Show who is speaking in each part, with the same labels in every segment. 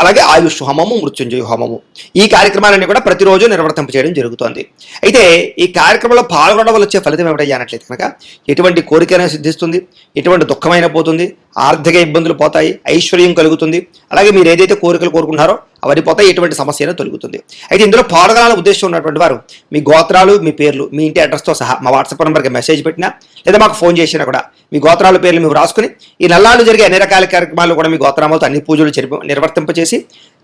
Speaker 1: అలాగే ఆయుష్ హోమము మృత్యుంజయ హోమము. ఈ కార్యక్రమాలన్నీ కూడా ప్రతిరోజు నిర్వర్తింప చేయడం జరుగుతోంది. అయితే ఈ కార్యక్రమంలో పాల్గొనడం వల్ల వచ్చే ఫలితం ఏమిటయ్యానట్లయితే కనుక ఎటువంటి కోరికైనా సిద్ధిస్తుంది ఎటువంటి దుఃఖమైన పోతుంది ఆర్థిక ఇబ్బందులు పోతాయి ఐశ్వర్యం కలుగుతుంది. అలాగే మీరు ఏదైతే కోరికలు కోరుకున్నారో అవన్నీ ఎటువంటి సమస్య తొలుగుతుంది. అయితే ఇందులో పాల్గొనాలని ఉద్దేశం ఉన్నటువంటి వారు మీ గోత్రాలు మీ పేర్లు మీ ఇంటి అడ్రస్తో సహా మా వాట్సాప్ నెంబర్కి మెసేజ్ పెట్టినా లేదా మాకు ఫోన్ చేసినా కూడా మీ గోత్రాల పేర్లు మేము రాసుకుని ఈ నల్లాళ్ళు జరిగే అన్ని రకాల కార్యక్రమాలు కూడా మీ గోత్రామాలతో అన్ని పూజలు జరిపి నిర్వర్తింపచేసి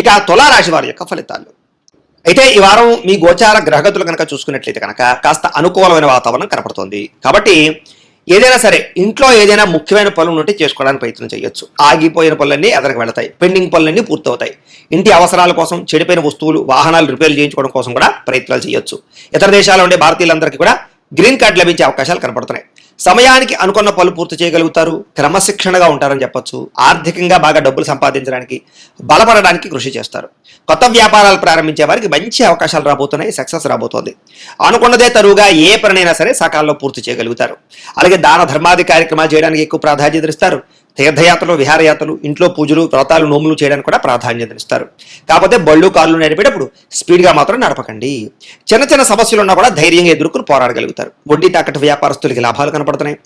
Speaker 1: ఇక తులారాశి వారి యొక్క ఫలితాలు. అయితే ఈ వారం మీ గోచార గ్రహగతులు కనుక చూసుకున్నట్లయితే కనుక కాస్త అనుకూలమైన వాతావరణం కనపడుతుంది. కాబట్టి ఏదైనా సరే ఇంట్లో ఏదైనా ముఖ్యమైన పనులు ఉంటే చేసుకోవడానికి ప్రయత్నం చేయొచ్చు. ఆగిపోయిన పనులన్నీ ఎదరికి వెళతాయి. పెండింగ్ పనులన్నీ పూర్తవుతాయి. ఇంటి అవసరాల కోసం చెడిపోయిన వస్తువులు వాహనాలు రిపేర్ చేయించుకోవడం కోసం కూడా ప్రయత్నాలు చేయొచ్చు. ఇతర దేశాల్లో ఉండే భారతీయులందరికీ కూడా గ్రీన్ కార్డు లభించే అవకాశాలు కనపడుతున్నాయి. సమయానికి అనుకున్న పనులు పూర్తి చేయగలుగుతారు క్రమశిక్షణగా ఉంటారని చెప్పొచ్చు ఆర్థికంగా బాగా డబ్బులు సంపాదించడానికి బలపడడానికి కృషి చేస్తారు. కొత్త వ్యాపారాలు ప్రారంభించే వారికి మంచి అవకాశాలు రాబోతున్నాయి సక్సెస్ రాబోతోంది. అనుకున్నదే తరువుగా ఏ పనైనా సరే సకాలంలో పూర్తి చేయగలుగుతారు. అలాగే దాన ధర్మాది కార్యక్రమాలు చేయడానికి ఎక్కువ ప్రాధాన్యత ఇస్తారు. తీర్థయాత్రలు విహారయాత్రలు ఇంట్లో పూజలు వ్రతాలు నోములు చేయడానికి కూడా ప్రాధాన్యతనిస్తారు కాకపోతే బళ్ళు కార్లు నడిపేటప్పుడు స్పీడ్గా మాత్రం నడపకండి. చిన్న చిన్న సమస్యలు ఉన్నా కూడా ధైర్యంగా ఎదుర్కొని పోరాడగలుగుతారు. వడ్డీ తాకట్టు వ్యాపారస్తులకి లాభాలు కనపడుతున్నాయి.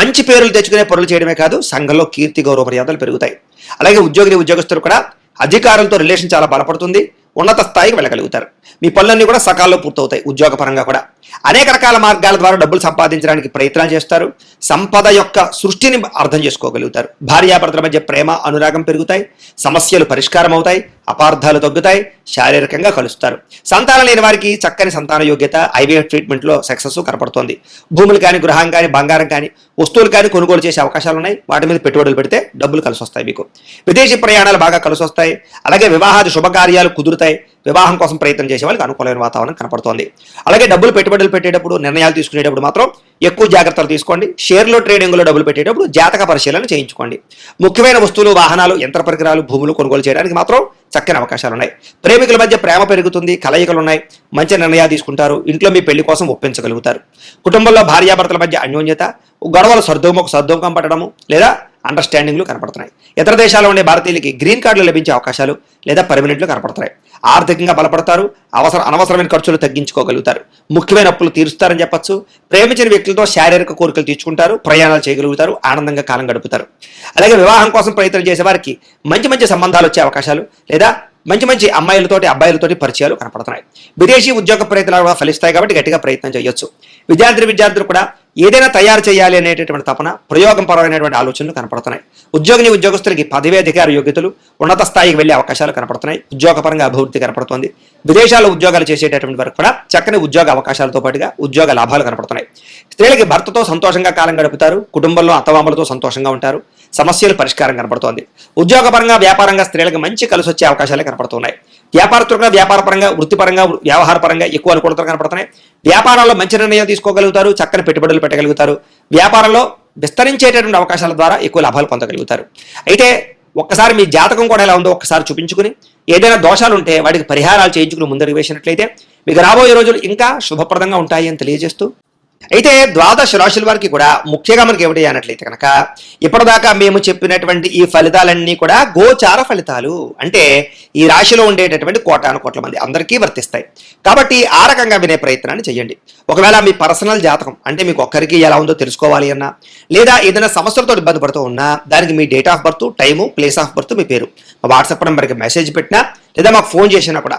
Speaker 1: మంచి పేర్లు తెచ్చుకునే పనులు చేయడమే కాదు సంఘంలో కీర్తి గౌరవ మర్యాదలు పెరుగుతాయి. అలాగే ఉద్యోగిని ఉద్యోగస్తులు కూడా అధికారులతో రిలేషన్ చాలా బలపడుతుంది. ఉన్నత స్థాయికి వెళ్ళగలుగుతారు. మీ పనులన్నీ కూడా సకాలంలో పూర్తవుతాయి ఉద్యోగపరంగా కూడా. అనేక రకాల మార్గాల ద్వారా డబ్బులు సంపాదించడానికి ప్రయత్నాలు చేస్తారు. సంపద యొక్క సృష్టిని అర్థం చేసుకోగలుగుతారు. భార్యాభర్తల మధ్య ప్రేమ అనురాగం పెరుగుతాయి. సమస్యలు పరిష్కారం అవుతాయి అపార్థాలు తగ్గుతాయి శారీరకంగా కలుస్తారు. సంతానం లేని వారికి చక్కని సంతాన యోగ్యత ఐవీఎఫ్ ట్రీట్మెంట్లో సక్సెస్ కనపడుతోంది. భూములు కానీ గృహం కానీ బంగారం కానీ వస్తువులు కానీ కొనుగోలు చేసే అవకాశాలు ఉన్నాయి. వాటి మీద పెట్టుబడులు పెడితే డబ్బులు కలిసి వస్తాయి మీకు. విదేశీ ప్రయాణాలు బాగా కలిసి వస్తాయి అలాగే వివాహాది శుభకార్యాలు కుదురుతాయి. వివాహం కోసం ప్రయత్నం చేసే వాళ్ళకి అనుకూలమైన వాతావరణం కనపడుతోంది. అలాగే డబ్బులు పెట్టుబడులు పెట్టేటప్పుడు నిర్ణయాలు తీసుకునేటప్పుడు మాత్రం ఎక్కువ జాగ్రత్తలు తీసుకోండి. షేర్లో ట్రేడింగ్లో డబ్బులు పెట్టేటప్పుడు జాతక పరిశీలన చేయించుకోండి. ముఖ్యమైన వస్తువులు వాహనాలు యంత్ర పరికరాలు భూములు కొనుగోలు చేయడానికి మాత్రం చక్కని అవకాశాలు ఉన్నాయి. ప్రేమికుల మధ్య ప్రేమ పెరుగుతుంది కలయికలు ఉన్నాయి. మంచి నిర్ణయాలు తీసుకుంటారు. ఇంట్లో మీ పెళ్ళి కోసం ఒప్పించగలుగుతారు. కుటుంబంలో భార్యాభర్తల మధ్య అన్యోన్యత గొడవలు సర్దుముఖ సర్దుముఖం పట్టడము లేదా అండర్స్టాండింగ్లు కనపడుతున్నాయి. ఇతర దేశాల్లో ఉండే భారతీయులకి గ్రీన్ కార్డులు లభించే అవకాశాలు లేదా పర్మినెంట్లు కనపడుతున్నాయి. ఆర్థికంగా బలపడతారు అవసర అనవసరమైన ఖర్చులు తగ్గించుకోగలుగుతారు. ముఖ్యమైన అప్పులు తీరుస్తారని చెప్పొచ్చు. ప్రేమించిన వ్యక్తులతో శారీరక కోరికలు తీర్చుకుంటారు ప్రయాణాలు చేయగలుగుతారు ఆనందంగా కాలం గడుపుతారు. అలాగే వివాహం కోసం ప్రయత్నం చేసే వారికి మంచి మంచి సంబంధాలు వచ్చే అవకాశాలు లేదా మంచి మంచి అమ్మాయిలతోటి అబ్బాయిలతోటి పరిచయాలు కనపడుతున్నాయి. విదేశీ ఉద్యోగ ప్రయత్నాలు కూడా ఫలిస్తాయి కాబట్టి గట్టిగా ప్రయత్నం చేయొచ్చు. విద్యార్థి విద్యార్థులు కూడా ఏదైనా తయారు చేయాలి అనేటటువంటి తపన ప్రయోగపరమైనటువంటి ఆలోచనలు కనపడుతున్నాయి. ఉద్యోగిని ఉద్యోగస్తులకి పదవి అధికార యోగ్యతలు ఉన్నత స్థాయికి వెళ్ళే అవకాశాలు కనపడుతున్నాయి. ఉద్యోగపరంగా అభివృద్ధి కనపడుతుంది. విదేశాల్లో ఉద్యోగాలు చేసేటటువంటి వరకు కూడా చక్కని ఉద్యోగ అవకాశాలతో పాటుగా ఉద్యోగ లాభాలు కనపడుతున్నాయి. స్త్రీలకి భర్తతో సంతోషంగా కాలం గడుపుతారు. కుటుంబంలో అత్తవామలతో సంతోషంగా ఉంటారు. సమస్యలు పరిష్కారం కనపడుతోంది. ఉద్యోగపరంగా వ్యాపారంగా స్త్రీలకు మంచి కలిసొచ్చే అవకాశాలే అవకాశాలు కనపడుతున్నాయి. వ్యాపారస్తులుగా వ్యాపారపరంగా వృత్తిపరంగా వ్యవహారపరంగా ఎక్కువ అనుకూలతలు కనపడుతున్నాయి. వ్యాపారాల్లో మంచి నిర్ణయం తీసుకోగలుగుతారు చక్కని పెట్టుబడులు పెట్టగలుగుతారు. వ్యాపారంలో విస్తరించేటటువంటి అవకాశాల ద్వారా ఎక్కువ లాభాలు పొందగలుగుతారు. అయితే ఒక్కసారి మీ జాతకం కూడా ఎలా ఉందో ఒక్కసారి చూపించుకుని ఏదైనా దోషాలు ఉంటే వాటికి పరిహారాలు చేయించుకుని ముందరికి వేసినట్లయితే మీకు రాబోయే రోజులు ఇంకా శుభప్రదంగా ఉంటాయి అని తెలియజేస్తూ అయితే ద్వాదశ రాశుల వారికి కూడా ముఖ్యంగా మనకి ఏమిటి అన్నట్లయితే కనుక ఇప్పటిదాకా మేము చెప్పినటువంటి ఈ ఫలితాలన్నీ కూడా గోచార ఫలితాలు. అంటే ఈ రాశిలో ఉండేటటువంటి కోటాను కోట్ల మంది అందరికీ వర్తిస్తాయి. కాబట్టి ఆ రకంగా వినే ప్రయత్నాన్ని చేయండి ఒకవేళ మీ పర్సనల్ జాతకం అంటే మీకు ఒక్కరికి ఎలా ఉందో తెలుసుకోవాలి అన్నా లేదా ఏదైనా సమస్యలతో ఇబ్బంది పడుతూ ఉన్నా దానికి మీ date of birth time place of birth మీ పేరు. మా వాట్సాప్ నెంబర్కి మెసేజ్ పెట్టినా లేదా మాకు ఫోన్ చేసినా కూడా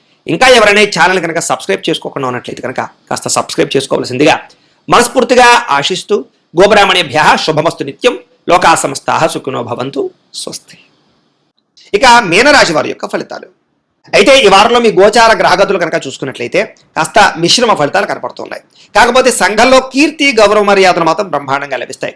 Speaker 1: ఇంకా ఎవరైనా ఛానల్ కనుక సబ్స్క్రైబ్ చేసుకోకుండా ఉన్నట్లయితే కనుక కాస్త సబ్స్క్రైబ్ చేసుకోవాల్సిందిగా మనస్ఫూర్తిగా ఆశిస్తూ గోబ్రాహ్మణేభ్య శుభమస్తు నిత్యం లోకా సమస్తా సుఖినో భవంతు. స్వస్తి. ఇక మీనరాశి వారి యొక్క ఫలితాలు. అయితే ఈ వారంలో మీ గోచార గ్రహగతులు కనుక చూసుకున్నట్లయితే కాస్త మిశ్రమ ఫలితాలు కనపడుతున్నాయి. కాకపోతే సంఘంలో కీర్తి గౌరవ మర్యాదలు మాత్రం బ్రహ్మాండంగా లభిస్తాయి.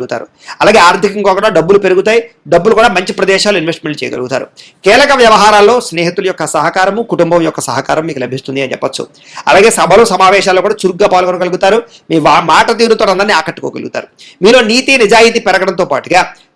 Speaker 1: చేయగలుగుతారు. అలాగే ఆర్థికంగా కూడా డబ్బులు పెరుగుతాయి. డబ్బులు కూడా మంచి ప్రదేశాలు ఇన్వెస్ట్మెంట్ చేయగలుగుతారు. కీలక వ్యవహారాల్లో స్నేహితుల యొక్క సహకారము కుటుంబం యొక్క సహకారం మీకు లభిస్తుంది అని చెప్పొచ్చు. అలాగే సభలు సమావేశాల్లో కూడా చురుగ్గా పాల్గొనగలుగుతారు. మీ మాట తీరుతో అందరినీ ఆకట్టుకోగలుగుతారు. మీలో నీతి నిజాయితీ పెరగడంతో పాటుగా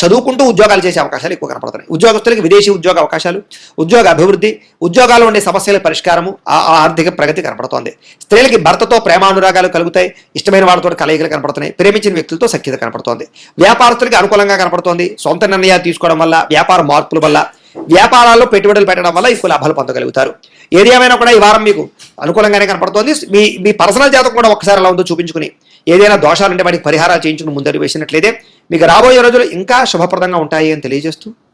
Speaker 1: చదువుకుంటూ ఉద్యోగాలు చేసే అవకాశాలు ఎక్కువ కనపడుతున్నాయి. ఉద్యోగస్తులకి విదేశీ ఉద్యోగ అవకాశాలు ఉద్యోగ అభివృద్ధి ఉద్యోగాలు ఉండే సమస్యల పరిష్కారము ఆ ఆర్థిక ప్రగతి కనపడుతోంది. స్త్రీలకి భర్తతో ప్రేమానురాగాలు కలుగుతాయి ఇష్టమైన వాళ్ళతో కలయికలు కనపడుతున్నాయి ప్రేమించిన వ్యక్తులతో సఖ్యత కనపడుతోంది. వ్యాపారస్తులకి అనుకూలంగా కనపడుతోంది. సొంత నిర్ణయాలు తీసుకోవడం వల్ల వ్యాపార మార్పుల వల్ల వ్యాపారాల్లో పెట్టుబడులు పెట్టడం వల్ల ఎక్కువ లాభాలు పొందగలుగుతారు. ఏది ఏమైనా కూడా ఈ వారం మీకు అనుకూలంగానే కనపడుతోంది. మీ మీ పర్సనల్ జాతకం కూడా ఒకసారి అలా ఉందో చూపించుకుని ఏదైనా దోషాలు ఉంటే వాటికి పరిహారాలు చేయించుకుని ముందడు వేసినట్లయితే మీకు రాబోయే రోజులు ఇంకా శుభప్రదంగా ఉంటాయి అని తెలియజేస్తూ